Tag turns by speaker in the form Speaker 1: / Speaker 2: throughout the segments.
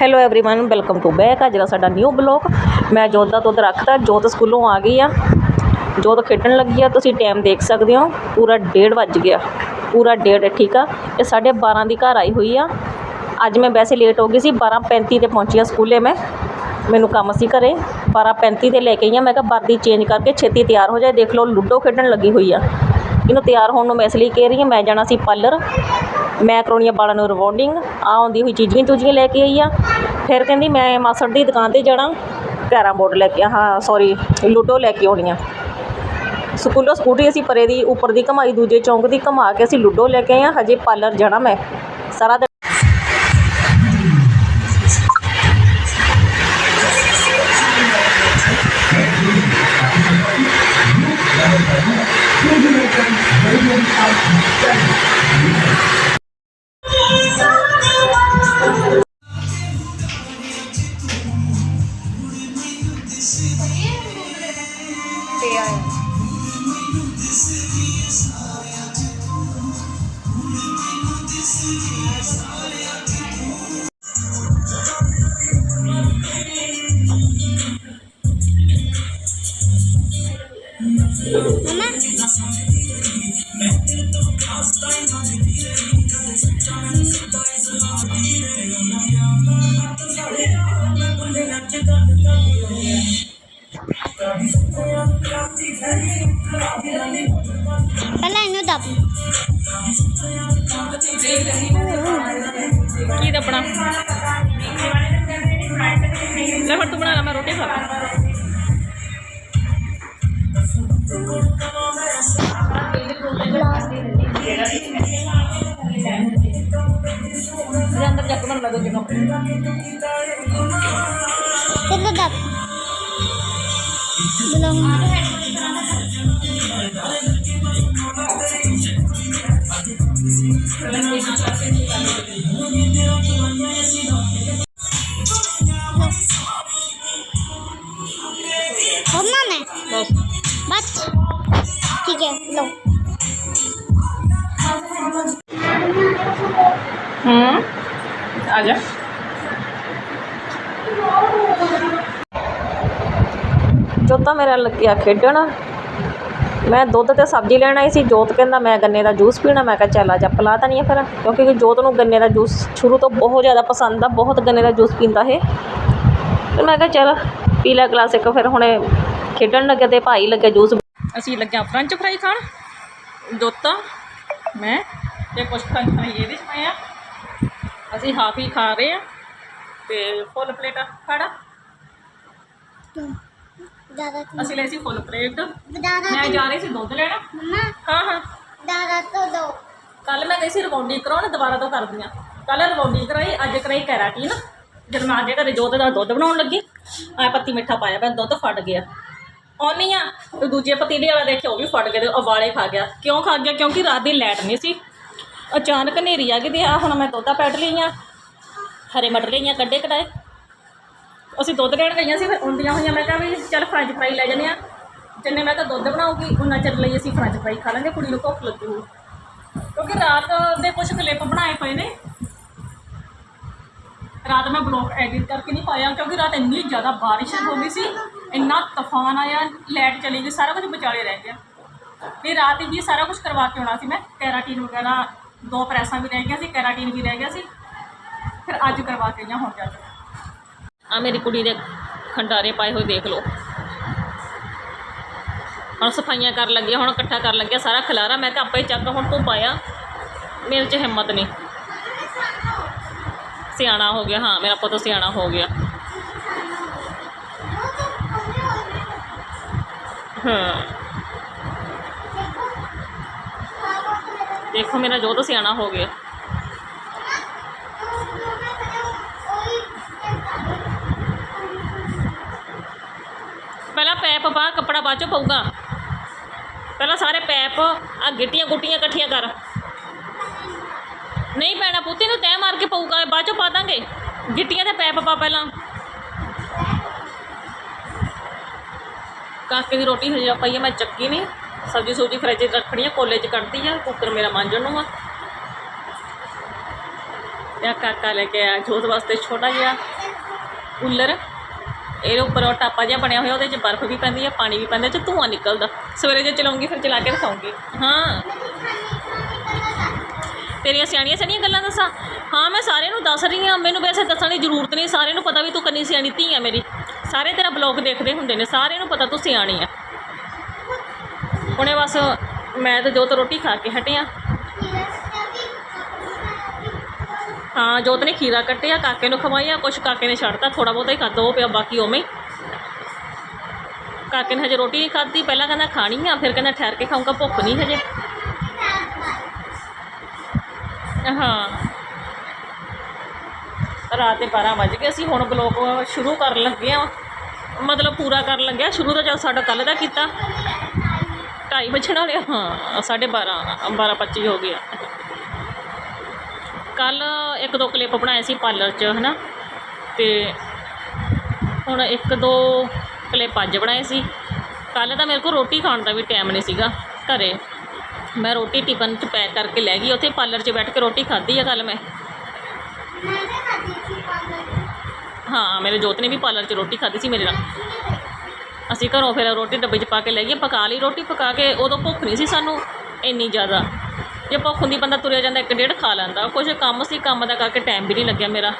Speaker 1: hello everyone welcome to back ਅੱਜ ਦਾ ਸਾਡਾ ਨਿਊ ਬਲੌਗ ਮੈਂ ਜੋਤ ਦਾ ਦੁੱਧ ਰੱਖਤਾ ਜੋਤ ਸਕੂਲੋਂ ਆ ਗਈ ਆ ਜੋਤ ਖੇਡਣ ਲੱਗੀ ਆ ਤੁਸੀਂ ਟਾਈਮ ਦੇਖ ਸਕਦੇ ਹੋ ਪੂਰਾ 1:30 ਵੱਜ ਗਿਆ ਪੂਰਾ 1:30 ਠੀਕ ਆ ਇਹ 12:30 ਦੀ ਘਰ ਆਈ ਹੋਈ ਆ ਅੱਜ ਮੈਂ ਵੈਸੇ ਲੇਟ ਹੋ ਗਈ ਸੀ 12:35 ਤੇ ਪਹੁੰਚੀ ਆ ਸਕੂਲੇ ਮੈਂ ਮੈਨੂੰ ਕੰਮ ਸੀ ਘਰੇ 12:35 ਤੇ ਲੈ ਕੇ ਆਈ ਆ ਮੈਂ ਕਿਹਾ ਵਰਦੀ ਚੇਂਜ ਕਰਕੇ ਛੇਤੀ ਤਿਆਰ ਹੋ ਜਾਏ ਦੇਖ ਲਓ ਲੁੱਡੋ ਖੇਡਣ ਲੱਗੀ ਹੋਈ ਆ ਇਹਨੂੰ ਤਿਆਰ ਹੋਣ ਨੂੰ ਮੈਂ ਇਸ ਲਈ ਕਹਿ ਰਹੀ ਹਾਂ, ਮੈਂ ਜਾਣਾ ਸੀ ਪਾਰਲਰ। ਮੈਂ ਕਰਾਉਣੀ ਆ ਵਾਲਾਂ ਨੂੰ ਰਿਬੋਂਡਿੰਗ ਆ ਆਉਂਦੀ ਹੋਈ ਚੀਜ਼ੀਆਂ ਚੂਜ਼ੀਆਂ ਲੈ ਕੇ ਆਈ ਆ। ਫਿਰ ਕਹਿੰਦੀ ਮੈਂ ਮਾਸੜ ਦੀ ਦੁਕਾਨ ਤੇ ਜਾਣਾ ਕੈਰਮ ਬੋਰਡ ਲੈ ਕੇ, ਹਾਂ ਸੌਰੀ ਲੂਡੋ ਲੈ ਕੇ ਆਉਣੀ ਆ। ਸਕੂਲੋਂ ਸਕੂਟਰੀ ਅਸੀਂ ਪਰੇ ਦੀ, ਉੱਪਰ ਦੀ ਘਮਾਈ, ਦੂਜੇ ਚੌਂਕ ਦੀ ਘਮਾ ਕੇ ਅਸੀਂ ਲੂਡੋ ਲੈ ਕੇ ਆਏ ਹਾਂ ਹਜੇ ਪਾਰਲਰ ਜਾਣਾ ਮੈਂ। ਸਾਰਾ
Speaker 2: ਪਹਿਲਾਂ ਇਹਨੂੰ ਦੱਬ
Speaker 1: ਕੀ ਦੱਬਣਾ? ਲੈ ਹੁਣ ਤੂੰ ਬਣਾ ਲੈ ਮੈਂ ਰੋਟੀ ਖਾ ਲਾਂ। ਅੰਦਰ ਜਾ ਕੇ ਬਣਾ ਲਗੋ ਜਿੰਨਾ
Speaker 2: ਕਿੱਦਾਂ ਦੱਬ। ਬੁਲਾਉਂਗਾ।
Speaker 1: ਜੋਤਾ ਮੇਰਾ ਲੱਗਿਆ ਖੇਡਣ। ਮੈਂ ਦੁੱਧ ਤੇ ਸਬਜ਼ੀ ਲੈਣ ਆਈ ਸੀ। ਜੋਤ ਕਹਿੰਦਾ ਮੈਂ ਗੰਨੇ ਦਾ ਜੂਸ ਪੀਣਾ। ਮੈਂ ਕਿਹਾ ਚੱਲ ਆ ਜਾ ਪਿਲਾ ਤਾਂ ਨਹੀਂ ਫਿਰ। ਕਿਉਂਕਿ ਜੋਤ ਨੂੰ ਗੰਨੇ ਦਾ ਜੂਸ ਸ਼ੁਰੂ ਤੋਂ ਬਹੁਤ ਜ਼ਿਆਦਾ ਪਸੰਦ ਆ। ਬਹੁਤ ਗੰਨੇ ਦਾ ਜੂਸ ਪੀਂਦਾ ਇਹ। ਤੇ ਮੈਂ ਕਿਹਾ ਚੱਲ ਪੀ ਲੈ ਗਲਾਸ ਇੱਕ ਫਿਰ। ਹੁਣੇ ਖੇਡਣ ਲੱਗੇ ਤੇ ਭਾਈ ਲੱਗਿਆ ਜੂਸ। ਅਸੀਂ ਲੱਗਿਆ ਫਰੰਚ ਫਰਾਈ ਖਾਣ। ਜੋਤਾ ਮੈਂ ਤੇ ਕੁਛ ਫਰੰਚ ਫਰਾਈ ਇਹਦੇ ਵਿੱਚ ਪਾਏ ਆ। ਅਸੀਂ ਹਾਫ ਹੀ ਖਾ ਰਹੇ ਆ। ਤੇ ਫੁੱਲ ਪਲੇਟ ਖਾੜਾ ਅਸੀਂ ਲੈ ਸੀ ਫੁੱਲ ਪਲੇਟ। ਮੈਂ ਜਾ ਰਹੀ ਸੀ ਦੁੱਧ ਲੈਣਾ। ਹਾਂ ਹਾਂ।
Speaker 2: ਜ਼ਿਆਦਾ ਤੋਂ ਦੋ।
Speaker 1: ਕੱਲ ਮੈਂ ਗਈ ਸੀ ਰਵੌਂਡੀ ਕਰਾਉਣ ਦੁਬਾਰਾ ਤੋਂ ਕਰਦੀ ਆ ਕੱਲ ਰਵੌਂਡੀ ਕਰਾਈ ਅੱਜ ਕਰਾਈ ਕੈਰਾਟੀਨ। ਜਦ ਮੈਂ ਆਜੇ ਘਰੇ ਜੋਤ ਦਾ ਦੁੱਧ ਬਣਾਉਣ ਲੱਗੀ ਆ ਪੱਤੀ ਮਿੱਠਾ ਪਾਇਆ ਮੈਂ ਦੁੱਧ ਫਟ ਗਿਆ। ਆਉਣੀ ਆ ਤੇ ਦੂਜੇ ਪਤੀਲੇ ਵਾਲਾ ਦੇਖਿਆ ਉਹ ਵੀ ਫਟ ਗਏ ਤੇ ਉਬਾਲੇ ਖਾ ਗਿਆ। ਕਿਉਂ ਖਾ ਗਿਆ? ਕਿਉਂਕਿ ਰਾਤ ਦੀ ਲੈਟ ਨਹੀਂ ਸੀ। ਅਚਾਨਕ ਹਨੇਰੀ ਆ ਗਈ ਤੇ ਆ ਹੁਣ ਮੈਂ ਦੁੱਧ ਪੈਟ ਲਈ ਆ ਹਰੇ ਮਟਰ ਲਈਆਂ ਕੱਢੇ ਕਢਾਏ ਅਸੀਂ ਦੁੱਧ ਲੈਣ ਗਈਆਂ ਸੀ, ਫਿਰ ਆਉਂਦੀਆਂ ਹੋਈਆਂ, ਮੈਂ ਕਿਹਾ ਵੀ ਚੱਲ ਫਰੈਂਚ ਫਰਾਈ ਲੈ ਜਾਂਦੇ ਆ ਜਿੰਨੇ ਮੈਂ ਤਾਂ ਦੁੱਧ ਬਣਾਉਗੀ ਉਹਨਾਂ ਚਿਰ ਲਈ ਅਸੀਂ ਫਰੈਂਚ ਫਰਾਈ ਖਾ ਲਾਂਗੇ, ਕੁੜੀ ਨੂੰ ਭੁੱਖ ਲੱਗੀ ਕਿਉਂਕਿ ਰਾਤ ਦੇ ਕੁਝ ਕਲਿੱਪ ਬਣਾਏ ਪਏ ਨੇ। ਰਾਤ ਮੈਂ ਬਲੌਗ ਐਡਿਟ ਕਰਕੇ ਨਹੀਂ ਪਾਇਆ, ਕਿਉਂਕਿ ਰਾਤ ਇੰਨੀ ਜ਼ਿਆਦਾ ਬਾਰਿਸ਼ ਹੋ ਗਈ ਸੀ, ਇੰਨਾ ਤੂਫਾਨ ਆਇਆ ਲਾਈਟ ਚਲੀ ਗਈ, ਸਾਰਾ ਕੁਝ ਵਿਚਾਲੇ ਰਹਿ ਗਿਆ। ਤੇ ਰਾਤ ਹੀ ਸਾਰਾ ਕੁਝ ਕਰਵਾ ਕੇ ਆਉਣਾ ਸੀ ਮੈਂ ਕੈਰਾਟੀਨ ਵਗੈਰਾ, ਦੋ ਪ੍ਰੈਸਾਂ ਵੀ ਰਹਿ ਗਈਆਂ ਸੀ ਕੈਰਾਟੀਨ ਵੀ ਰਹਿ ਗਿਆ ਸੀ। ਫਿਰ ਅੱਜ ਕਰਵਾ ਕੇ ਆਈਆਂ, ਹੁਣ ਜਾ ਕੇ। ਆ ਮੇਰੀ ਕੁੜੀ ਦੇ ਖੰਡਾਰੇ ਪਾਏ ਹੋਏ ਦੇਖ ਲਓ ਹੁਣ ਸਫਾਈਆਂ ਕਰਨ ਲੱਗੀ ਹੁਣ ਇਕੱਠਾ ਕਰਨ ਲੱਗਿਆ ਸਾਰਾ ਖਲਾਰਾ ਮੈਂ ਕਿਹਾ ਆਪੇ ਹੀ ਚੱਕ ਹੁਣ ਤੂੰ ਪਾਇਆ ਮੇਰੇ 'ਚ ਹਿੰਮਤ ਨਹੀਂ ਸਿਆਣਾ ਹੋ ਗਿਆ ਹਾਂ ਮੇਰਾ ਪੁੱਤ ਸਿਆਣਾ ਹੋ ਗਿਆ ਹਾਂ ਦੇਖੋ ਮੇਰਾ ਜੋਤ ਸਿਆਣਾ ਹੋ ਗਿਆ ਪਹਿਲਾਂ ਪੈਪ ਪਾ, ਕੱਪੜਾ ਬਾਅਦ ਚੋਂ ਪਊਗਾ। ਪਹਿਲਾਂ ਸਾਰੇ ਪੈਪ ਆ ਗਿੱਟੀਆਂ ਗੁੱਟੀਆਂ ਇਕੱਠੀਆਂ ਕਰ। ਨਹੀਂ ਪੈਣਾ ਪੁੱਤੀ ਨੂੰ ਤੈਅ ਮਾਰ ਕੇ ਪਊਗਾ ਬਾਅਦ ਚੋਂ ਪਾ ਦਾਂਗੇ। ਗਿੱਟੀਆਂ ਤੇ ਪੈਪ ਪਾ ਪਹਿਲਾਂ। ਕਾਕੇ ਦੀ ਰੋਟੀ ਹਜੇ ਪਈ ਆ, ਮੈਂ ਚੱਕੀ ਨਹੀਂ ਸਬਜ਼ੀ ਸੁਬਜ਼ੀ ਫਰਿੱਜ 'ਚ ਰੱਖਣੀ ਆ ਕੋਲੇ 'ਚ ਕੱਢਦੀ ਆ, ਕੁੱਕਰ ਮੇਰਾ ਮਾਂਜਣ ਨੂੰ ਆ। ਤੇ ਆਹ ਕਾਕਾ ਲੈ ਕੇ ਆਇਆ, ਜੋਤ ਵਾਸਤੇ ਛੋਟਾ ਜਿਹਾ ਕੂਲਰ। ਇਹਦੇ ਉੱਪਰ ਉਹ ਟਾਪਾ ਜਿਹਾ ਬਣਿਆ ਹੋਇਆ, ਉਹਦੇ 'ਚ ਬਰਫ਼ ਵੀ ਪੈਂਦੀ ਹੈ ਪਾਣੀ ਵੀ ਪੈਂਦਾ, 'ਚ ਧੂੰਆਂ ਨਿਕਲਦਾ। ਸਵੇਰੇ ਜੇ ਚਲਾਉਂਗੀ, ਫਿਰ ਚਲਾ ਕੇ ਦਿਖਾਉਂਗੀ। ਹਾਂ। ਤੇਰੀਆਂ ਸਿਆਣੀਆਂ ਸਿਆਣੀਆਂ ਗੱਲਾਂ ਦੱਸਾਂ? ਹਾਂ, ਮੈਂ ਸਾਰਿਆਂ ਨੂੰ ਦੱਸ ਰਹੀ ਹਾਂ, ਮੈਨੂੰ ਵੈਸੇ ਦੱਸਣ ਦੀ ਜ਼ਰੂਰਤ ਨਹੀਂ, ਸਾਰਿਆਂ ਨੂੰ ਪਤਾ ਵੀ ਤੂੰ ਕੰਨੀ ਸਿਆਣੀ ਧੀ ਆ ਮੇਰੀ। ਸਾਰੇ ਤੇਰਾ ਬਲੌਗ ਦੇਖਦੇ ਹੁੰਦੇ ਨੇ, ਸਾਰਿਆਂ ਨੂੰ ਪਤਾ ਤੂੰ ਸਿਆਣੀ ਆ। ਉਹਨੇ ਬਸ ਮੈਂ ਤੇ ਜੋਤ ਰੋਟੀ ਖਾ ਕੇ ਹਟਿਆ ਆ ਹਾਂ, ਜੋਤ ਨੇ ਖੀਰਾ ਕੱਟਿਆ, ਕਾਕੇ ਨੂੰ ਖਵਾਇਆ, ਕੁਛ ਕਾਕੇ ਨੇ ਛੱਡਤਾ ਥੋੜਾ ਬਹੁਤਾ ਹੀ ਖਾਧਾ, ਉਹ ਪਿਆ ਬਾਕੀ ਉਵੇਂ ਹੀ। ਕਾਕੇ ਨੇ ਹਜੇ ਰੋਟੀ ਨਹੀਂ ਖਾਧੀ, ਪਹਿਲਾਂ ਕਹਿੰਦਾ ਖਾਣੀ ਆ, ਫਿਰ ਕਹਿੰਦਾ ਠਹਿਰ ਕੇ ਖਾਊਂਗਾ, ਭੁੱਖ ਨਹੀਂ ਹਜੇ। ਹਾਂ। ਰਾਤ ਦੇ 12 ਵੱਜ ਗਏ, ਅਸੀਂ ਹੁਣ ਬਲੌਗ ਸ਼ੁਰੂ ਕਰਨ ਲੱਗੇ ਆ ਮਤਲਬ ਪੂਰਾ ਕਰਨ ਲੱਗਿਆ, ਸ਼ੁਰੂ ਤਾਂ ਜਦ ਸਾਡਾ ਕੱਲ ਦਾ ਕੀਤਾ। ਢਾਈ ਵੱਜਣ ਵਾਲੇ ਹਾਂ, ਸਾਢੇ 12 12 25 ਹੋ ਗਿਆ ਕੱਲ ਇੱਕ ਦੋ ਕਲਿੱਪ ਬਣਾਏ ਸੀ ਪਾਰਲਰ 'ਚ ਹੈ ਨਾ ਤੇ ਹੁਣ ਇੱਕ ਦੋ ਕਲਿੱਪ ਅੱਜ ਬਣਾਏ ਸੀ। ਕੱਲ ਤਾਂ ਮੇਰੇ ਕੋਲ ਰੋਟੀ ਖਾਣ ਦਾ ਵੀ ਟਾਈਮ ਨਹੀਂ ਸੀਗਾ ਘਰੇ। ਮੈਂ ਰੋਟੀ ਟਿਫਨ 'ਚ ਪੈਕ ਕਰਕੇ ਲੈ ਗਈ, ਉੱਥੇ ਪਾਰਲਰ 'ਚ ਬੈਠ ਕੇ ਰੋਟੀ ਖਾਧੀ ਆ ਕੱਲ ਮੈਂ। ਹਾਂ, ਮੇਰੇ ਜੋਤ ਨੇ ਵੀ ਪਾਰਲਰ 'ਚ ਰੋਟੀ ਖਾਧੀ ਸੀ ਮੇਰੇ ਨਾਲ। ਅਸੀਂ ਘਰੋਂ ਫਿਰ ਰੋਟੀ ਡੱਬੇ 'ਚ ਪਾ ਕੇ ਲੈ ਗਏ, ਪਕਾ ਲਈ ਰੋਟੀ, ਪਕਾ ਕੇ ਉਦੋਂ ਭੁੱਖ ਨਹੀਂ ਸੀ ਸਾਨੂੰ ਇੰਨੀ ਜ਼ਿਆਦਾ। ਜੇ ਭੁੱਖ ਹੁੰਦੀ ਬੰਦਾ ਤੁਰਿਆ ਜਾਂਦਾ ਇੱਕ ਡੇਢ ਖਾ ਲੈਂਦਾ ਕੁਝ ਕੰਮ ਸੀ, ਕੰਮ ਦਾ ਕਰਕੇ ਟਾਈਮ ਵੀ ਨਹੀਂ ਲੱਗਿਆ ਮੇਰਾ।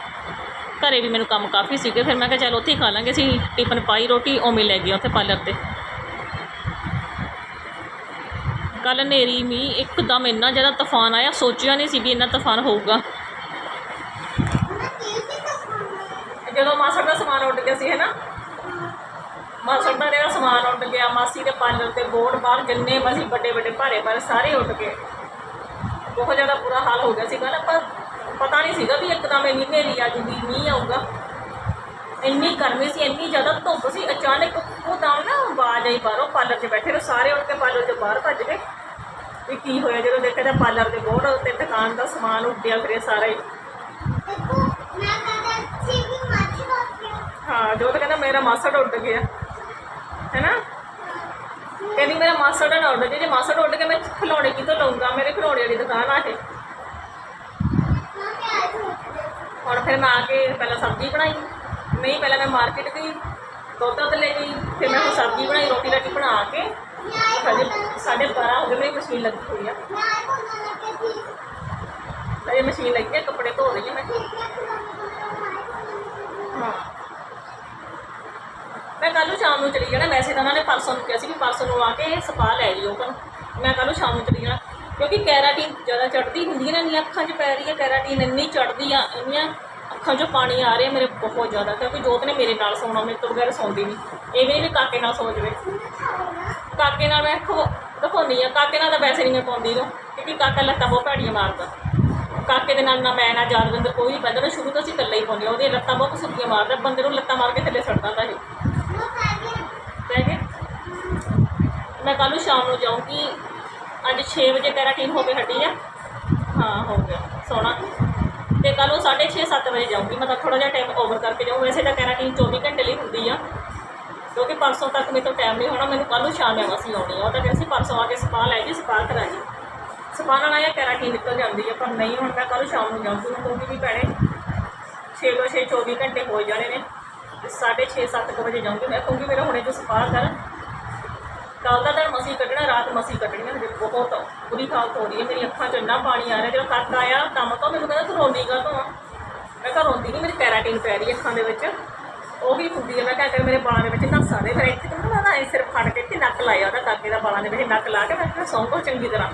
Speaker 1: ਘਰੇ ਵੀ ਮੈਨੂੰ ਕੰਮ ਕਾਫੀ ਸੀਗੇ, ਫਿਰ ਮੈਂ ਕਿਹਾ ਚੱਲ ਉੱਥੇ ਹੀ ਖਾ ਲਾਂਗੇ, ਅਸੀਂ ਟਿਫਨ ਪਾਈ, ਰੋਟੀ, ਉਵੇਂ ਲੈ ਗਏ ਉੱਥੇ ਪਾਰਲਰ ਤੇ। ਕੱਲ ਹਨੇਰੀ, ਮੀਂਹ, ਇੱਕਦਮ ਇੰਨਾ ਜ਼ਿਆਦਾ ਤੂਫਾਨ ਆਇਆ, ਸੋਚਿਆ ਨਹੀਂ ਸੀ ਵੀ ਇੰਨਾ ਤੂਫਾਨ ਹੋਊਗਾ। ਜਦੋਂ ਮਾਸੜ ਦਾ ਸਮਾਨ ਉੱਡ ਗਿਆ ਸੀ ਹੈ ਨਾ ਮਾਸੜ ਦਾ ਜਿਹੜਾ ਸਮਾਨ ਉੱਡ ਗਿਆ, ਮਾਸੀ ਦੇ ਪਾਰਲਰ ਤੇ ਬੋਰਡ ਬਾਹਰ ਜਿੰਨੇ ਮਸੀ ਵੱਡੇ ਵੱਡੇ ਭਾਰੇ ਭਾਰੇ ਸਾਰੇ ਉੱਡ ਗਏ। ਬਹੁਤ ਜ਼ਿਆਦਾ ਬੁਰਾ ਹਾਲ ਹੋ ਗਿਆ ਸੀ ਕੱਲ ਪਰ ਪਤਾ ਨਹੀਂ ਸੀਗਾ ਵੀ ਇੱਕਦਮ ਇੰਨੀ ਹਨੇਰੀ ਆ ਜੂਗੀ ਮੀਂਹ ਆਊਗਾ। ਇੰਨੀ ਗਰਮੀ ਸੀ ਇੰਨੀ ਜ਼ਿਆਦਾ ਧੁੱਪ ਸੀ ਅਚਾਨਕ ਉਹਦਾਂ ਨਾ ਆਵਾਜ਼ ਆਈ ਬਾਹਰੋਂ ਪਾਰਲਰ 'ਚ ਬੈਠੇ ਨੇ ਸਾਰੇ ਉੱਠ ਕੇ ਪਾਰਲਰ 'ਚੋਂ ਬਾਹਰ ਭੱਜ ਗਏ। ਵੀ ਕੀ ਹੋਇਆ ਜਦੋਂ ਦੇਖਿਆ ਤਾਂ ਪਾਰਲਰ ਦੇ ਬੋਰਡ ਤੇ ਦੁਕਾਨ ਦਾ ਸਮਾਨ ਉੱਡਿਆ ਫਿਰਿਆ ਸਾਰਾ ਹੀ। ਹਾਂ ਜੋ ਤਾਂ ਕਹਿੰਦਾ ਮੇਰਾ ਮਾਸੜ ਉੱਡ ਗਿਆ। ਹੈਨਾ? ਕਹਿੰਦੀ ਮੇਰਾ ਮਾਸੜ ਨਾ ਉੱਡ ਜੇ ਜੇ ਮਾਸੜ ਉੱਡ ਕੇ ਮੈਂ ਖਿਡੌਣੇ ਕਿਤੋਂ ਲਊਂਗਾ, ਮੇਰੇ ਖਿਡੌਣੇ ਵਾਲੀ ਦੁਕਾਨ ਆ ਇਹ। ਹੁਣ ਫਿਰ ਮੈਂ ਆ ਕੇ ਪਹਿਲਾਂ ਸਬਜ਼ੀ ਬਣਾਈ। ਨਹੀਂ, ਪਹਿਲਾਂ ਮੈਂ ਮਾਰਕੀਟ ਗਈ, ਦੁੱਧ ਦੁੱਧ ਲੈ ਗਈ, ਫਿਰ ਮੈਂ ਹੁਣ ਸਬਜ਼ੀ ਬਣਾਈ, ਰੋਟੀ ਰਾਟੀ ਬਣਾ ਕੇ। ਹਜੇ ਸਾਢੇ 12 ਹੋ ਗਏ, ਮੇਰੀ ਮਸ਼ੀਨ ਲੱਗੀ ਹੋਈ ਆ। ਹਜੇ ਮਸ਼ੀਨ ਲੱਗੀ ਆ, ਕੱਪੜੇ ਧੋ ਰਹੀ ਆ ਮੈਂ। ਹਾਂ। ਮੈਂ ਕੱਲ ਨੂੰ ਸ਼ਾਮ ਨੂੰ ਚਲੀ ਜਾਣਾ, ਵੈਸੇ ਤਾਂ ਉਹਨਾਂ ਨੇ ਪਰਸੋਂ ਨੂੰ ਕਿਹਾ ਸੀ ਵੀ ਪਰਸੋਂ ਨੂੰ ਆ ਕੇ ਸਪਾ ਲੈ ਜਿਓ ਪਰ ਮੈਂ ਕੱਲ ਨੂੰ ਸ਼ਾਮ ਨੂੰ ਚਲੀ ਜਾਣਾ, ਕਿਉਂਕਿ ਕੈਰਾਟੀਨ ਜ਼ਿਆਦਾ ਚੜਦੀ ਹੁੰਦੀ ਹੈ ਨਾ ਨਹੀਂ ਅੱਖਾਂ 'ਚ ਪੈ ਰਹੀ ਹੈ, ਕੈਰਾਟੀਨ ਇੰਨੀ ਚੜਦੀ ਆ ਇੰਨੀਆਂ ਅੱਖਾਂ 'ਚੋਂ ਪਾਣੀ ਆ ਰਿਹਾ ਮੇਰੇ ਬਹੁਤ ਜ਼ਿਆਦਾ, ਕਿਉਂਕਿ ਜੋਤ ਨੇ ਮੇਰੇ ਨਾਲ ਸੌਣਾ, ਮੇਰੇ ਤੋਂ ਬਗੈਰ ਸੌਂਦੀ ਨਹੀਂ। ਇਹ ਵੀ ਨਹੀਂ ਕਾਕੇ ਨਾਲ ਸੌ ਜਾਵੇ। ਕਾਕੇ ਨਾਲ ਮੈਂ ਖੋ ਦਿਖਾਉਂਦੀ ਆ ਕਾਕੇ ਨਾਲ ਤਾਂ ਵੈਸੇ ਨਹੀਂ ਮੈਂ ਪਾਉਂਦੀ ਨੂੰ ਕਿਉਂਕਿ ਕਾਕਾ ਲੱਤਾਂ ਬਹੁਤ ਭੈੜੀਆਂ ਮਾਰਦਾ। ਕਾਕੇ ਦੇ ਨਾਲ ਨਾ ਮੈਂ, ਨਾ ਜਾਦਵਿੰਦਰ ਕੋਈ ਵੀ ਬੰਦਾ ਨਾ ਸ਼ੁਰੂ ਤੋਂ ਅਸੀਂ ਇਕੱਲੇ ਹੀ ਪਾਉਂਦੇ ਹਾਂ, ਉਹਦੀਆਂ ਲੱਤਾਂ ਬਹੁਤ ਸੁੱਕੀਆਂ ਮਾਰਦਾ, ਬੰਦੇ ਨੂੰ ਲੱਤਾਂ ਮਾਰ ਕੇ ਥੱਲੇ ਸੜਦਾ ਤਾਂ ਇਹ। ਬਹਿ ਗਏ ਮੈਂ ਕੱਲ੍ਹ ਨੂੰ ਸ਼ਾਮ ਨੂੰ ਜਾਊਂਗੀ। ਅੱਜ 6 ਵਜੇ ਕੈਰਾਟੀਨ ਹੋ ਕੇ ਹਟੀ ਆ। ਹਾਂ, ਹੋ ਗਿਆ। ਸੋਣਾ। ਤੇ ਕੱਲ੍ਹ ਨੂੰ 6:30 7 ਵਜੇ ਜਾਊਂਗੀ। ਮਤਲਬ ਥੋੜਾ ਜਿਹਾ ਟਾਈਮ ਓਵਰ ਕਰਕੇ ਜਾਊਂ। ਵੈਸੇ ਤਾਂ ਕੈਰਾਟੀਨ 24 ਘੰਟੇ ਲਈ ਹੁੰਦੀ ਆ। ਕਿਉਂਕਿ ਪਰਸੋਂ ਤੱਕ ਮੇਰੇ ਤੋਂ ਟਾਈਮ ਨਹੀਂ ਹੋਣਾ। ਮੈਨੂੰ ਕੱਲ੍ਹ ਨੂੰ ਸ਼ਾਮ ਨੂੰ ਅਸੀਂ ਆਉਣੀ ਆ। ਉਹ ਤਾਂ ਕਹਿੰਦੇ ਸੀ ਪਰਸੋਂ ਆ ਕੇ ਸਪਾ ਲੈ ਜੀ, ਸਪਾ ਕਰਾ ਜੀ। ਸਪਾ ਨਾਲ ਆਇਆ ਕੈਰਾਟੀਨ ਨਿਕਲ ਜਾਂਦੀ ਹੈ ਪਰ ਨਹੀਂ, ਹੁਣ ਮੈਂ ਕੱਲ੍ਹ ਨੂੰ ਸ਼ਾਮ ਨੂੰ ਜਾਊਂਗੀ। ਕਿਉਂਕਿ ਵੀ ਭੈਣੇ 6 ਤੋਂ 6 24 ਘੰਟੇ ਹੋ ਜਾਣੇ ਨੇ। ਸਾਢੇ 6 7 ਵਜੇ ਜਾਊਂਗੀ ਮੈਂ ਕਹੂੰਗੀ ਮੇਰਾ ਹੁਣੇ ਤੋਂ ਸਪਾ ਕਰ ਕੱਲ ਦਾ ਦਿਨ ਮਸੀ ਕੱਢਣਾ, ਰਾਤ ਮਸੀ ਕੱਢਣੀ ਹੈ ਹਜੇ ਬਹੁਤ ਬੁਰੀ ਹਾਲਤ ਹੋ ਰਹੀ ਹੈ ਮੇਰੀ ਅੱਖਾਂ 'ਚ ਇੰਨਾ ਪਾਣੀ ਆ ਰਿਹਾ ਜਦੋਂ ਕੱਟ ਆਇਆ ਕੰਮ ਤੋਂ, ਮੈਨੂੰ ਕਹਿੰਦਾ ਤੂੰ ਰੋਂਦੀ ਕਾ ਤੋਂ ਮੈਂ ਕਿਹਾ ਰੋਂਦੀ ਨਹੀਂ, ਮੇਰੀ ਕੈਰਾਟੀਨ ਪੈ ਰਹੀ ਹੈ ਅੱਖਾਂ ਦੇ ਵਿੱਚ, ਉਹ ਵੀ ਹੁੰਦੀ ਹੈ ਮੈਂ ਕਿਹਾ ਕਰ ਮੇਰੇ ਬਾਲਾਂ ਦੇ ਵਿੱਚ ਨਸਾਂ ਦੇ ਫਿਰ ਇੱਥੇ ਤਾਂ ਮੈਂ ਨਾ ਇਹ ਸਿਰ ਫੜ ਕੇ ਇੱਥੇ ਨੱਕ ਲਾਇਆ ਉਹਦਾ, ਕਾਕੇ ਦਾ ਬਾਲਾਂ ਦੇ ਵਿੱਚ ਨੱਕ ਲਾ ਕੇ, ਮੈਂ ਕਿਹਾ ਸੌਂਕੋ ਚੰਗੀ ਤਰ੍ਹਾਂ।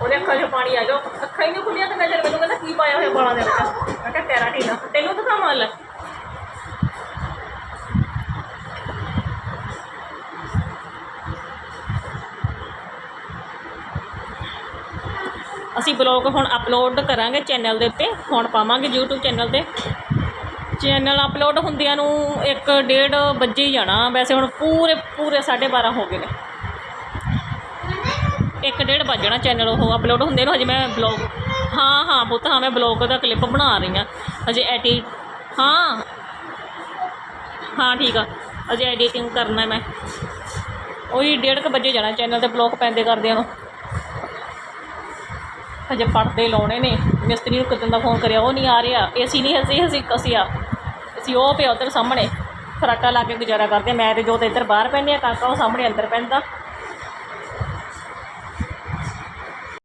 Speaker 1: ਉਹਦੇ ਅੱਖਾਂ 'ਚੋਂ ਪਾਣੀ ਆ ਗਿਆ ਅੱਖਾਂ ਹੀ ਨਹੀਂ ਖੁੱਲੀਆਂ ਤੇ ਮੈਂ ਜਦ ਮੈਨੂੰ ਕਹਿੰਦਾ ਕੀ ਪਾਇਆ ਹੋਇਆ ਬਾਲਾਂ ਦੇ ਵਿੱਚ? ਮੈਂ ਕਿਹਾ ਕੈਰਾਟੀਨ ਤੈਨੂੰ ਦਿਖਾਵਾਂ ਲੈ ਅਸੀਂ ਬਲੌਗ ਹੁਣ ਅਪਲੋਡ ਕਰਾਂਗੇ ਚੈਨਲ ਦੇ ਉੱਤੇ, ਹੁਣ ਪਾਵਾਂਗੇ YouTube ਚੈਨਲ ਤੇ। ਚੈਨਲ ਅਪਲੋਡ ਹੁੰਦਿਆਂ ਨੂੰ 1:30 ਵਜੇ ਹੀ ਜਾਣਾ, ਵੈਸੇ ਹੁਣ ਪੂਰੇ ਪੂਰੇ 12:30 ਹੋ ਗਏ ਨੇ। 1:30 ਵੱਜਣਾ ਚੈਨਲ ਉਹ ਅਪਲੋਡ ਹੁੰਦੇ ਨੂੰ, ਹਜੇ ਮੈਂ ਬਲੌਗ, ਹਾਂ ਹਾਂ ਪੁੱਤ, ਹਾਂ, ਮੈਂ ਬਲੌਗ ਦਾ ਕਲਿੱਪ ਬਣਾ ਰਹੀ ਹਾਂ। ਹਜੇ ਐਡੀ, ਹਾਂ। ਹਾਂ, ਠੀਕ ਆ। ਅਜੇ ਐਡੀਟਿੰਗ ਕਰਨਾ ਮੈਂ। ਉਹੀ 1:30 ਵਜੇ ਜਾਣਾ ਚੈਨਲ ਤੇ, ਬਲੌਗ ਪੈਂਦੇ ਕਰਦਿਆਂ ਨੂੰ। ਹਜੇ ਪੜਦੇ ਲਾਉਣੇ ਨੇ। ਮਿਸਤਰੀ ਨੂੰ ਕਿਦਾਂ ਦਾ ਫੋਨ ਕਰਿਆ, ਉਹ ਨਹੀਂ ਆ ਰਿਹਾ। ਏਸੀ ਨਹੀਂ ਹਸੀ ਹਸੀ ਕਸਿਆ ਅਸੀਂ ਉਹ ਪਿਆ ਉੱਧਰ ਸਾਹਮਣੇ। ਫਰਾਟਾ ਲਾ ਕੇ ਗੁਜ਼ਾਰਾ ਕਰਦੇ ਹਾਂ। ਮੈਂ ਤੇ ਜੋਤ ਇੱਧਰ ਬਾਹਰ ਪੈਂਦੇ ਆ, ਕਾਕਾ ਉਹ ਸਾਹਮਣੇ ਅੰਦਰ ਪੈਂਦਾ।